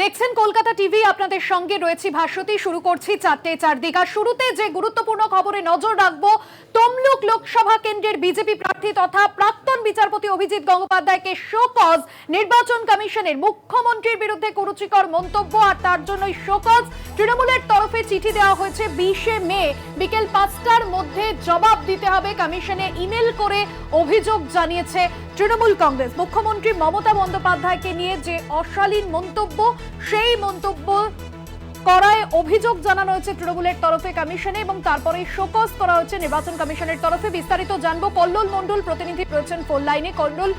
দেখছেন কলকাতা টিভি, আপনাদের সঙ্গে রয়েছি ভাস্বতী। শুরু করছি চারটে চারদিক আর শুরুতে যে গুরুত্বপূর্ণ খবরে নজর রাখব, তমলুক লোকসভা কেন্দ্রের বিজেপি প্রার্থী তথা প্রাক্তন বিচারপতি অভিজিৎ গঙ্গোপাধ্যায়কে শোকজ নির্বাচন কমিশনের মুখ্যমন্ত্রীর বিরুদ্ধে কুরুচিকর মন্তব্য, আর তার জন্যই শোকজ তৃণমূলের তরফে চিঠি দেওয়া হয়েছে বিশে মে। বিকেল পাঁচটার মধ্যে জবাব দিতে হবে। কমিশনে ইমেল করে অভিযোগ জানিয়েছে তৃণমূল কংগ্রেস। মুখ্যমন্ত্রী মমতা বন্দ্যোপাধ্যায়কে নিয়ে যে অশালীন মন্তব্য, সেই মন্তব্য করায় অভিযোগ জানানো হয়েছে তৃণমূলের তরফে কমিশনে এবং তারপরে শোকজ করা হয়েছে নির্বাচন কমিশনের তরফে। বিস্তারিত জানব। কল্লোল মণ্ডল প্রতিনিধি রয়েছেন ফোন লাইনে। কল্লোল,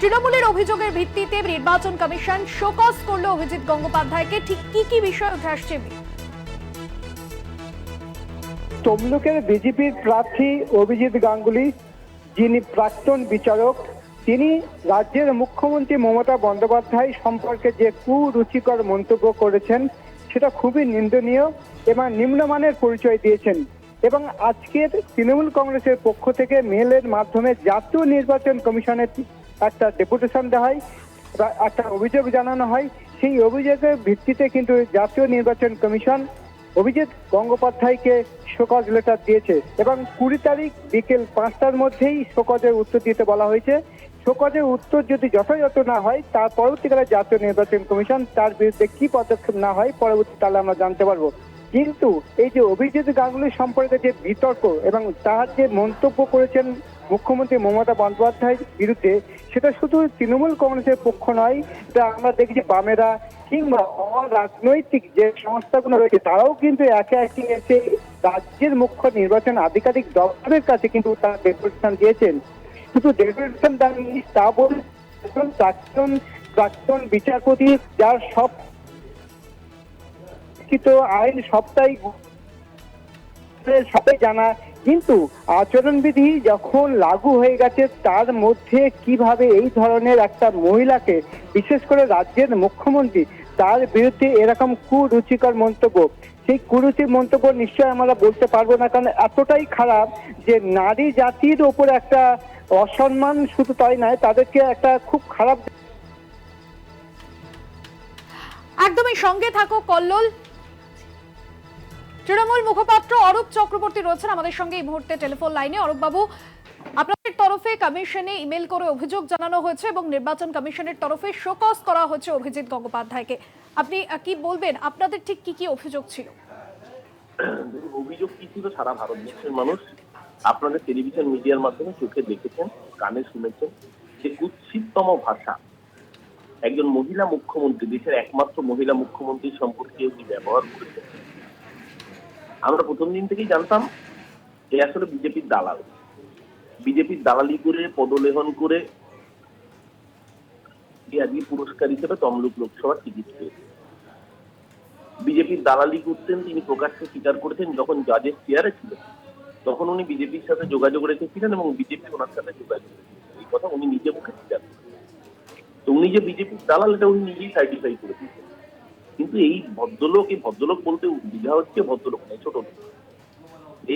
তৃণমূলের অভিযোগের ভিত্তিতে নির্বাচন কমিশন শোকজ করল অভিজিৎ গঙ্গোপাধ্যায়কে। ঠিক কি কি বিষয় উঠে আসছে? তমলুকের বিজেপির প্রার্থী অভিজিৎ গাঙ্গুলি, যিনি প্রাক্তন বিচারক তিনি রাজ্যের মুখ্যমন্ত্রী মমতা বন্দ্যোপাধ্যায় সম্পর্কে যে কুরুচিকর মন্তব্য করেছেন, সেটা খুবই নিন্দনীয় এবং নিম্নমানের পরিচয় দিয়েছেন। এবং আজকের তৃণমূল কংগ্রেসের পক্ষ থেকে মেলের মাধ্যমে জাতীয় নির্বাচন কমিশনের একটা ডেপুটেশন দেওয়া হয়, একটা অভিযোগ জানানো হয়। সেই অভিযোগের ভিত্তিতে কিন্তু জাতীয় নির্বাচন কমিশন অভিজিৎ গঙ্গোপাধ্যায়কে শোকজ লেটার দিয়েছে এবং কুড়ি তারিখ বিকেল পাঁচটার মধ্যেই শোকজের উত্তর দিতে বলা হয়েছে। শোকজের উত্তর যদি যথাযথ না হয়, তার পরবর্তীকালে জাতীয় নির্বাচন কমিশন তার বিরুদ্ধে কি পদক্ষেপ না হয় পরবর্তীকালে আমরা জানতে পারব। কিন্তু এই যে অভিজিৎ গাঙ্গুলি সম্পর্কে যে বিতর্ক এবং তার যে মন্তব্য করেছেন মুখ্যমন্ত্রী মমতা বন্দ্যোপাধ্যায়ের বিরুদ্ধে, সেটা শুধু তৃণমূল কংগ্রেসের পক্ষ নয় এটা আমরা দেখি যে বামেরা কিংবা অরাজনৈতিক যে সংস্থাগুলো রয়েছে, তারাও কিন্তু একে একে এসে রাজ্যের মুখ্য নির্বাচন আধিকারিক দপ্তরের কাছে কিন্তু তার ডেপুটেশন দিয়েছেন। শুধু ডেপুটেশন দেননি তা বলে প্রাক্তন প্রাক্তন বিচারপতি যার সব আইন সবটাই সবাই জানা। কিন্তু আচরণবিধি যখন লাগু হয়ে গেছে, তার মধ্যে কীভাবে এই ধরনের একটা মহিলাকে, বিশেষ করে রাজ্যের মুখ্যমন্ত্রী, তার বিরুদ্ধে এরকম কুরুচিকর মন্তব্য? সেই কুরুচির মন্তব্য নিশ্চয় আমরা বলতে পারব না, কারণ এতটাই খারাপ যে নারী জাতির ওপর একটা অসম্মান শুধু তাই নয় তাদেরকে একটা খুব খারাপ একদমই সঙ্গে থাকো কল্লোল। তৃণমূল মুখপাত্র অরূপ চক্রবর্তী রয়েছেন আমাদের সঙ্গে এই মুহূর্তে টেলিফোন লাইনে। অরূপ বাবু আপনাদের তরফে কমিশনে ইমেল করে অভিযোগ জানানো হয়েছে এবং নির্বাচন কমিশনের তরফে শোকজ করা হয়েছে অভিজিৎ গঙ্গোপাধ্যায়কে। আপনি কি বলবেন? আপনাদের ঠিক কি কি অভিযোগ ছিল? অভিযোগ কি ছিল সারা ভারতবর্ষের মানুষ? আপনাদের টেলিভিশন মিডিয়ার মাধ্যমে চোখে দেখেছেন, কানে শুনেছেন যে কুৎসিততম ভাষা একজন মহিলা মুখ্যমন্ত্রী, দেশের একমাত্র মহিলা মুখ্যমন্ত্রী সম্পর্কে উনি ব্যবহার করেছেন আমরা প্রথম দিন থেকেই জানতাম এ আসলে বিজেপির দালাল। বিজেপির দালালি করে, পদলেহন করে আজকে পুরস্কার হিসেবে তমলুক লোকসভার টিকিট পেয়েছে। বিজেপির দালালি করতেন, তিনি প্রকাশ্যে স্বীকার করেছেন, যখন জাজের চেয়ারে ছিলেন। তখন উনি বিজেপির সাথে যোগাযোগ রেখেছিলেন এবং বিজেপি ওনার সাথে যোগাযোগ এই কথা উনি নিজে মুখে স্বীকার তো উনি যে বিজেপির দালাল এটা উনি নিজেই সার্টিফাই করে দিয়েছেন। কিন্তু এই ভদ্রলোক এই ভদ্রলোক বলতে বোঝা হচ্ছে ভদ্রলোক নয়, ছোট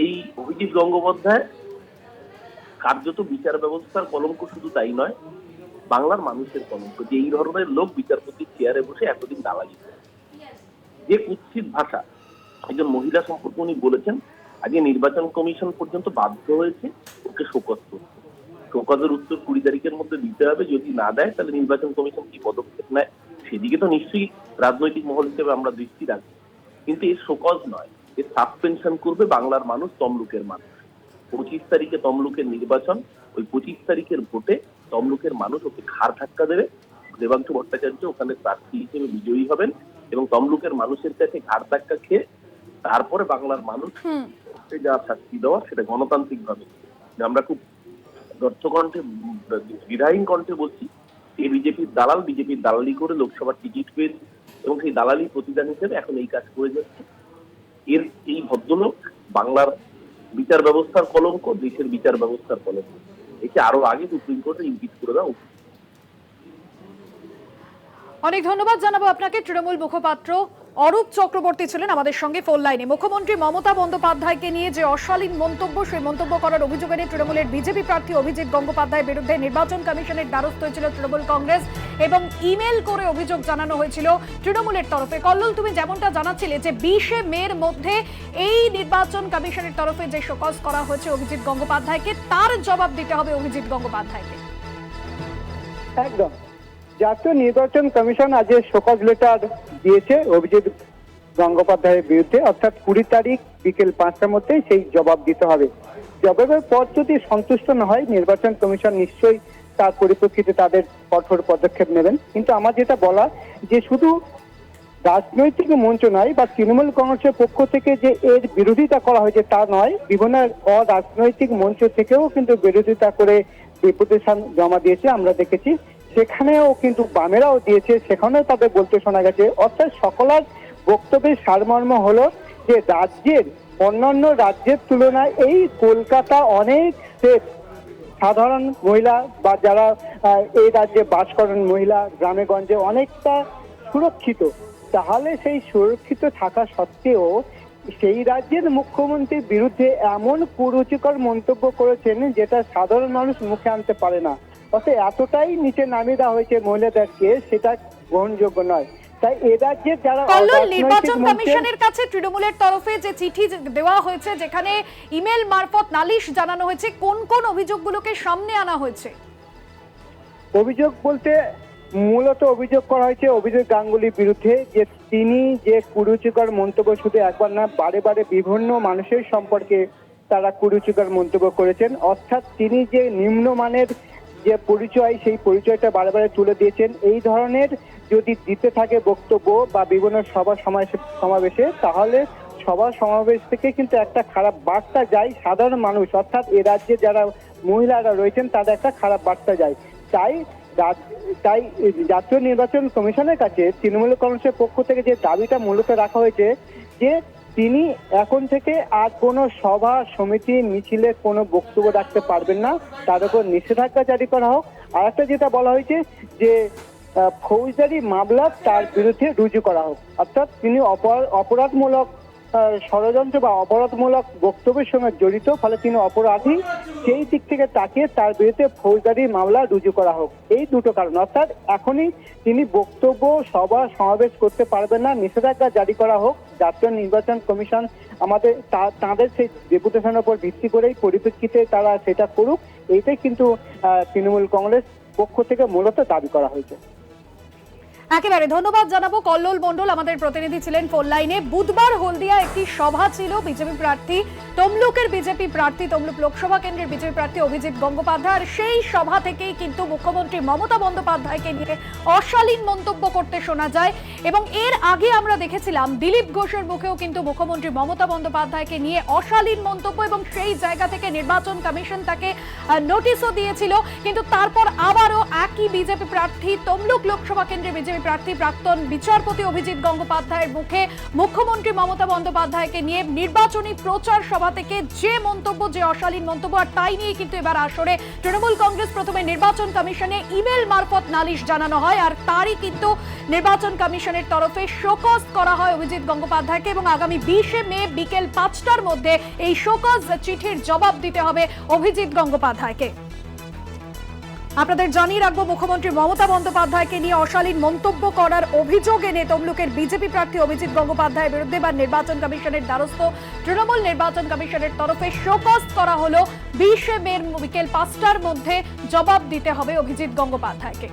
এই অভিজিৎ গঙ্গোপাধ্যায় কার্যত বিচার ব্যবস্থার কলঙ্ক শুধু তাই নয়, বাংলার মানুষের কলঙ্ক। যে এই ধরনের লোক বিচারপতির চেয়ারে বসে এতদিন দালালি যে কুৎসিত ভাষা, একজন মহিলা সম্পর্কে উনি বলেছেন আজকে নির্বাচন কমিশন পর্যন্ত বাধ্য হয়েছে ওকে শোকজ করতে। শোকজের উত্তর কুড়ি তারিখের মধ্যে দিতে হবে, যদি না দেয়, তাহলে নির্বাচন কমিশন কি পদক্ষেপ নেয় সেদিকে তো নিশ্চয়ই রাজনৈতিক মহল হিসেবে আমরা দৃষ্টি রাখব। কিন্তু এর শোকজ নয় এর সাসপেনশন করবে বাংলার মানুষ তমলুকের মানুষ। পঁচিশ তারিখে তমলুকের নির্বাচন, ওই পঁচিশ তারিখের ভোটে তমলুকের মানুষ ওকে ঘাড় ধাক্কা দেবে। দেবাংশু ভট্টাচার্য ওখানে প্রার্থী হিসেবে বিজয়ী হবেন এবং তমলুকের মানুষের কাছে ঘাড় ধাক্কা খেয়ে তারপরে বাংলার মানুষ হুম যা শাস্তি দেওয়া সেটা গণতান্ত্রিক ভাবে আমরা খুব দর্থকণ্ঠে বিধায়ীন কণ্ঠে বলছি এই বিজেপির দালাল বিজেপির দালালি করে লোকসভার টিকিট পেয়েছে এবং সেই দালালি প্রতিদান হিসেবে এখন এই কাজ করে যাচ্ছে। এর এই ভদ্রলোক বাংলার বিচার ব্যবস্থার কলঙ্ক, দেশের বিচার ব্যবস্থার কলঙ্ক। একে আরও আগে সুপ্রিম কোর্টে ইঙ্গিত করে দেওয়া উচিত। অনেক ধন্যবাদ জানাব আপনাকে। তৃণমূল মুখপাত্র অরূপ চক্রবর্তী ছিলেন আমাদের সঙ্গে ফোন লাইনে। মুখ্যমন্ত্রী মমতা বন্দ্যোপাধ্যায়কে নিয়ে যে অশালীন মন্তব্য, সেই মন্তব্য করার অভিযোগ এনে তৃণমূলের বিজেপি প্রার্থী অভিজিৎ গঙ্গোপাধ্যায়ের বিরুদ্ধে নির্বাচন কমিশনের দ্বারস্থ হয়েছিল তৃণমূল কংগ্রেস এবং ইমেল করে অভিযোগ জানানো হয়েছিল তৃণমূলের তরফে। কল্লোল, তুমি যেমনটা জানাচ্ছিলে যে বিশে মের মধ্যে এই নির্বাচন কমিশনের তরফে যে শোকজ করা হয়েছে অভিজিৎ গঙ্গোপাধ্যায়কে, তার জবাব দিতে হবে অভিজিৎ গঙ্গোপাধ্যায়কে। একদম। জাতীয় নির্বাচন কমিশন আজ শোকজ লেটার দিয়েছে অভিজিৎ গঙ্গোপাধ্যায়ের বিরুদ্ধে, অর্থাৎ কুড়ি তারিখ বিকেল পাঁচটার মধ্যে সেই জবাব দিতে হবে। জবাবের পর যদি সন্তুষ্ট না হয়, নির্বাচন কমিশন নিশ্চয়ই তার পরিপ্রেক্ষিতে তাদের কঠোর পদক্ষেপ নেবেন। কিন্তু আমার যেটা বলা যে শুধু রাজনৈতিক মঞ্চ নয়, বা তৃণমূল কংগ্রেসের পক্ষ থেকে যে এর বিরোধিতা করা হয়েছে তা নয়, বিভিন্ন অরাজনৈতিক মঞ্চ থেকেও কিন্তু বিরোধিতা করে ডেপুটেশন জমা দিয়েছে। আমরা দেখেছি সেখানেও কিন্তু বামেরাও দিয়েছে, সেখানেও তাদের বলতে শোনা গেছে। অর্থাৎ সকলের বক্তব্যের সারমর্ম হলো যে রাজ্যের, অন্যান্য রাজ্যের তুলনায় এই কলকাতা অনেক সাধারণ মহিলা বা যারা এই রাজ্যে বাস করেন মহিলা, গ্রামে গঞ্জে অনেকটা সুরক্ষিত, তাহলে সেই সুরক্ষিত থাকা সত্ত্বেও সেই রাজ্যের মুখ্যমন্ত্রীর বিরুদ্ধে এমন কুরুচিকর মন্তব্য করেছেন যেটা সাধারণ মানুষ মুখে আনতে পারে না। অর্থাৎ এতটাই নিচে নামিয়ে দেওয়া হয়েছে মহিলাদেরকে সেটা গ্রহণযোগ্য নয়। তাই এ যারা নির্বাচন কমিশনের কাছে তৃণমূলের তরফে যে চিঠি দেওয়া হয়েছে যেখানে ইমেল মারফত নালিশ জানানো হয়েছে কোন কোন অভিযোগগুলোকে সামনে আনা হয়েছে? অভিযোগ বলতে মূলত অভিযোগ করা হয়েছে অভিযোগ গাঙ্গুলির বিরুদ্ধে যে তিনি যে কুরুচিকর মন্তব্য শুধু একবার না বারে বারে বিভিন্ন মানুষের সম্পর্কে তারা কুরুচিকর মন্তব্য করেছেন। অর্থাৎ তিনি যে নিম্নমানের যে পরিচয়, সেই পরিচয়টা বারে তুলে দিয়েছেন। এই ধরনের যদি দিতে থাকে বক্তব্য বা বিভিন্ন সভা সমাবেশে তাহলে সভা সমাবেশ থেকে কিন্তু একটা খারাপ বার্তা যায় সাধারণ মানুষ। অর্থাৎ এ রাজ্যে যারা মহিলারা রয়েছেন, তাদের একটা খারাপ বার্তা যায়। তাই তাই জাতীয় নির্বাচন কমিশনের কাছে তৃণমূল কংগ্রেসের পক্ষ থেকে যে দাবিটা মূলত রাখা হয়েছে, যে তিনি এখন থেকে আর কোনো সভা, সমিতি, মিছিলে কোনো বক্তব্য রাখতে পারবেন না। তার উপর নিষেধাজ্ঞা জারি করা হোক। আর একটা যেটা বলা হয়েছে যে ফৌজদারি মামলা তার বিরুদ্ধে রুজু করা হোক। অর্থাৎ তিনি অপরাধ অপরাধমূলক ষড়যন্ত্র বা অপরাধমূলক বক্তব্যের সঙ্গে জড়িত, ফলে তিনি অপরাধী। সেই দিক থেকে তাকে তার বিরুদ্ধে ফৌজদারি মামলা রুজু করা হোক। এই দুটো কারণ। অর্থাৎ এখনই তিনি বক্তব্য, সভা, সমাবেশ করতে পারবেন না। নিষেধাজ্ঞা জারি করা হোক। জাতীয় নির্বাচন কমিশন আমাদের তাদের সেই ডেপুটেশনের উপর ভিত্তি করেই পরিপ্রেক্ষিতে তারা সেটা করুক। এইটাই কিন্তু তৃণমূল কংগ্রেস পক্ষ থেকে মূলত দাবি করা হয়েছে। একেবারে ধন্যবাদ জানাব কল্লোল মণ্ডল। আমাদের প্রতিনিধি ছিলেন ফোন লাইনে। বুধবার হলদিয়া একটি সভা ছিল বিজেপি প্রার্থী তমলুকের বিজেপি প্রার্থী, তমলুক লোকসভা কেন্দ্রের বিজেপি প্রার্থী অভিজিৎ গঙ্গোপাধ্যায়। আর সেই সভা থেকেই কিন্তু মুখ্যমন্ত্রী মমতা বন্দ্যোপাধ্যায়কে নিয়ে অশালীন মন্তব্য করতে শোনা যায়। এবং এর আগে আমরা দেখেছিলাম, দিলীপ ঘোষের মুখেও কিন্তু মুখ্যমন্ত্রী মমতা বন্দ্যোপাধ্যায়কে নিয়ে অশালীন মন্তব্য এবং সেই জায়গা থেকে নির্বাচন কমিশন তাকে নোটিশও দিয়েছিল। কিন্তু তারপর আবারও একই বিজেপি প্রার্থী তমলুক লোকসভা কেন্দ্রের বিজেপি প্রার্থী প্রাক্তন বিচারপতি অভিজিৎ গঙ্গোপাধ্যায়ের মুখে মুখ্যমন্ত্রী মমতা বন্দ্যোপাধ্যায়কে নিয়ে নির্বাচনী প্রচার সভা থেকে যে মন্তব্য, যে অশালীন মন্তব্য, আর তাই নিয়ে কিন্তু এবার আসরে তৃণমূল কংগ্রেস প্রথমে নির্বাচন কমিশনে ইমেল মারফত নালিশ জানানো হয়, আর তারই কিন্তু নির্বাচন কমিশনের তরফে শোকজ করা হয় অভিজিৎ গঙ্গোপাধ্যায়কে এবং আগামী বিশে মে বিকেল পাঁচটার মধ্যে এই শোকজ চিঠির জবাব দিতে হবে অভিজিৎ গঙ্গোপাধ্যায়কে। আপনাদের জানিয়ে রাখব, মুখ্যমন্ত্রী মমতা বন্দ্যোপাধ্যায়কে নিয়ে অশালীন মন্তব্য করার অভিযোগ এনে তমলুকের বিজেপি প্রার্থী অভিজিৎ গঙ্গোপাধ্যায়ের বিরুদ্ধে বা নির্বাচন কমিশনের দ্বারস্থ। তৃণমূল নির্বাচন কমিশনের তরফে শোকজ করা হলো। বিশে মের বিকেল পাঁচটার মধ্যে জবাব দিতে হবে অভিজিৎ গঙ্গোপাধ্যায়কে।